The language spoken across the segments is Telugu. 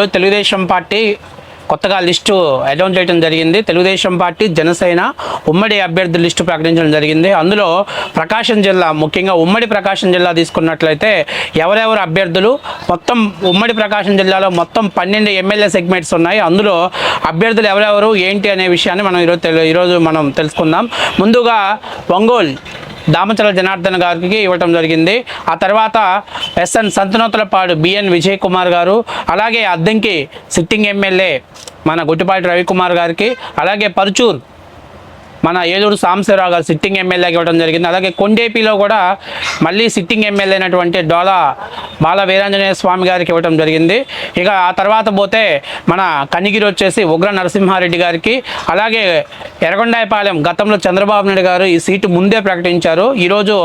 తెలుగుదేశం పార్టీ కొత్తగా లిస్టు అనౌన్స్ చేయడం జరిగింది. తెలుగుదేశం పార్టీ జనసేన ఉమ్మడి అభ్యర్థుల లిస్టు ప్రకటించడం జరిగింది. అందులో ప్రకాశం జిల్లా ముఖ్యంగా ఉమ్మడి ప్రకాశం జిల్లా తీసుకున్నట్లయితే ఎవరెవరు అభ్యర్థులు? మొత్తం ఉమ్మడి ప్రకాశం జిల్లాలో మొత్తం పన్నెండు ఎమ్మెల్యే సెగ్మెంట్స్ ఉన్నాయి. అందులో అభ్యర్థులు ఎవరెవరు? ఏంటి అనే విషయాన్ని మనం ఈరోజు ఈరోజు మనం తెలుసుకుందాం. ముందుగా ఒంగోలు దామచల జనార్దన్ గారికి ఇవ్వటం జరిగింది. ఆ తర్వాత S N Santhanuthalapadu B N Vijay Kumar గారు అలాగే అద్దంకి సిట్టింగ్ ఎమ్మెల్యే మన గుట్టిపాటి రవికుమార్ గారికి అలాగే పరుచూర్ మన ఏలూరు సాంబశివరావు గారు సిట్టింగ్ ఎమ్మెల్యేగా ఇవ్వడం జరిగింది. అలాగే కొండేపిలో కూడా మళ్ళీ సిట్టింగ్ ఎమ్మెల్యే అయినటువంటి డోలా బాల వీరాంజనేయ స్వామి గారికి ఇవ్వడం జరిగింది. ఇక ఆ తర్వాత పోతే మన కనిగిరి వచ్చేసి ఉగ్ర నరసింహారెడ్డి గారికి అలాగే ఎర్రగొండాయపాలెం గతంలో చంద్రబాబు నాయుడు గారు ఈ సీటు ముందే ప్రకటించారు. ఈరోజు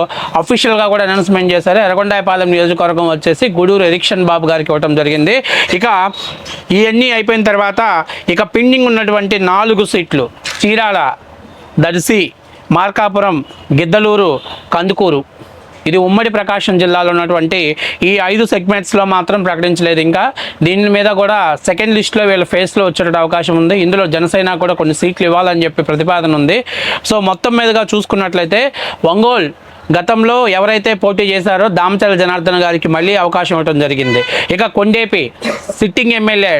అఫీషియల్గా కూడా అనౌన్స్మెంట్ చేశారు. ఎర్రగొండాయపాలెం నియోజకవర్గం వచ్చేసి గూడూరు ఎరిక్షన్ బాబు గారికి ఇవ్వడం జరిగింది. ఇక ఇవన్నీ అయిపోయిన తర్వాత ఇక పెండింగ్ ఉన్నటువంటి నాలుగు సీట్లు చీరాల దర్శి మార్కాపురం గిద్దలూరు కందుకూరు. ఇది ఉమ్మడి ప్రకాశం జిల్లాలో ఉన్నటువంటి ఈ ఐదు సెగ్మెంట్స్లో మాత్రం ప్రకటించలేదు. ఇంకా దీని మీద కూడా సెకండ్ లిస్ట్లో వీళ్ళ ఫేస్లో వచ్చేట అవకాశం ఉంది. ఇందులో జనసేన కూడా కొన్ని సీట్లు ఇవ్వాలని చెప్పి ప్రతిపాదన ఉంది. సో మొత్తం మీదుగా చూసుకున్నట్లయితే ఒంగోలు గతంలో ఎవరైతే పోటీ చేశారో దామచల జనార్దన్ గారికి మళ్ళీ అవకాశం ఇవ్వడం జరిగింది. ఇక కొండేపి సిట్టింగ్ ఎమ్మెల్యే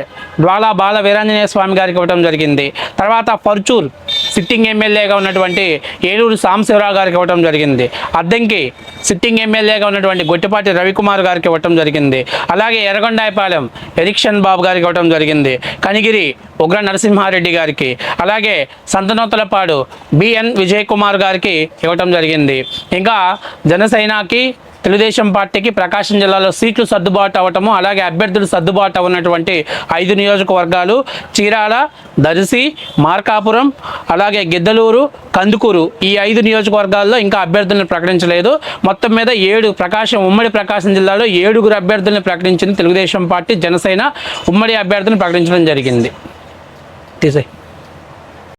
డ్వాలా బాల వీరాంజనేయ స్వామి గారికి ఇవ్వడం జరిగింది. తర్వాత పర్చూర్ సిట్టింగ్ ఎమ్మెల్యేగా ఉన్నటువంటి ఏలూరు సాంబశివరావు గారికి ఇవ్వడం జరిగింది. అద్దంకి సిట్టింగ్ ఎమ్మెల్యేగా ఉన్నటువంటి గొట్టిపాటి రవికుమార్ గారికి ఇవ్వటం జరిగింది. అలాగే ఎర్రగొండాయపాలెం ఎరిక్షన్ బాబు గారికి ఇవ్వడం జరిగింది. కనిగిరి ఉగ్ర నరసింహారెడ్డి గారికి అలాగే సంతనోతలపాడు బిఎన్ విజయ్ కుమార్ గారికి ఇవ్వటం జరిగింది. ఇంకా జనసేనకి తెలుగుదేశం పార్టీకి ప్రకాశం జిల్లాలో సీట్లు సర్దుబాటు అవ్వటము అలాగే అభ్యర్థులు సర్దుబాటు అవ్వనటువంటి ఐదు నియోజకవర్గాలు చీరాల దర్శి మార్కాపురం అలాగే గిద్దలూరు కందుకూరు. ఈ ఐదు నియోజకవర్గాల్లో ఇంకా అభ్యర్థులను ప్రకటించలేదు. మొత్తం మీద ఏడు ప్రకాశం ఉమ్మడి ప్రకాశం జిల్లాలో ఏడుగురు అభ్యర్థులను ప్రకటించింది తెలుగుదేశం పార్టీ జనసేన. ఉమ్మడి అభ్యర్థులను ప్రకటించడం జరిగింది. తీసే